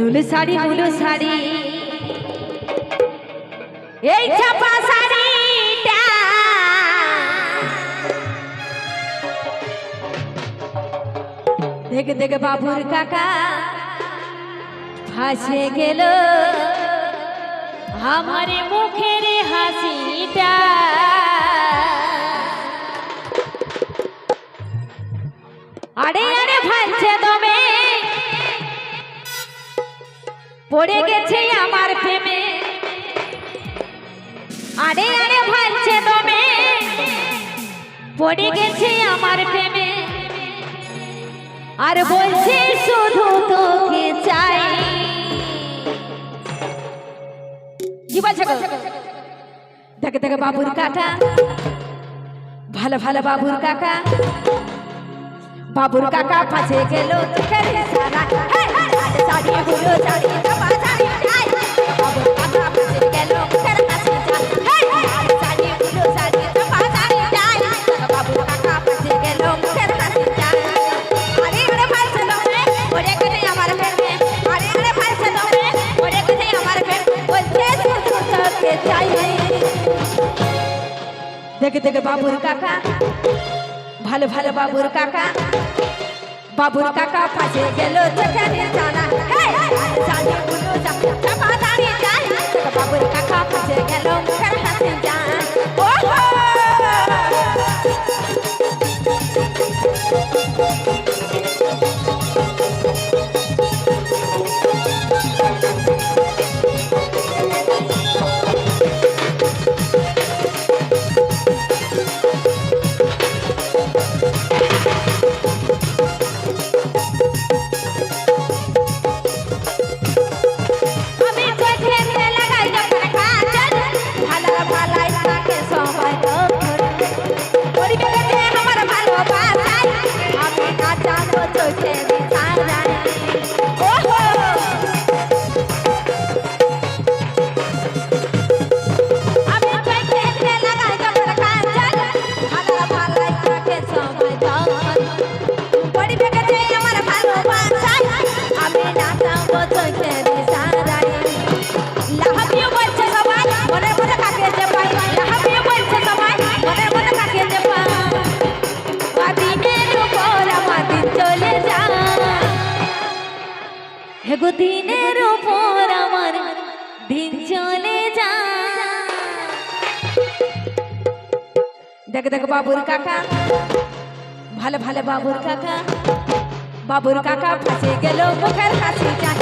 নুল শাড়ি নুল শাড়ি। এই চাপা শাড়িটা। দেখে দেখে বাবুর কাকা ফাঁসে গেল। আমার মুখের পড়ে গেছে আমার প্রেমে আরে আরে ভাইছে দমে পড়ে গেছে আমার প্রেমে আর বলছে শুধু তোকে চাই? দেখে দেখে বাবুর কাকা ভালো ভালো বাবুর কাকা বাবুর কাকা ফাঁসে গেল চোখের আরে চারিয়ে গুলো চারিয়ে দেখে দেখে বাবুর কাকা। ভালো ভালো বাবুর কাকা। বাবুর কাকা ফাঁসে গেল যেখানে জানা। গো দিনের উপর আমার দিন চলে যায় দেখ দেখ বাবুর কাকা ভালো ভালো বাবুর কাকা বাবুর কাকা ফাঁসে গেল মুখের কাছে যায়।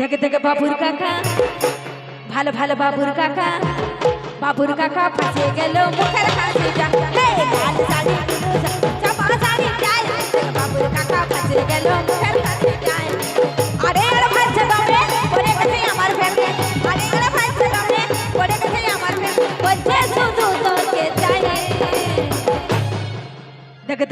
দেখে দেখে বাবুর কাকা ভালো ভালো বাবুর কাকা বাবুর কাকা ফাঁসে গেল মুখের হাসি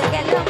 que lo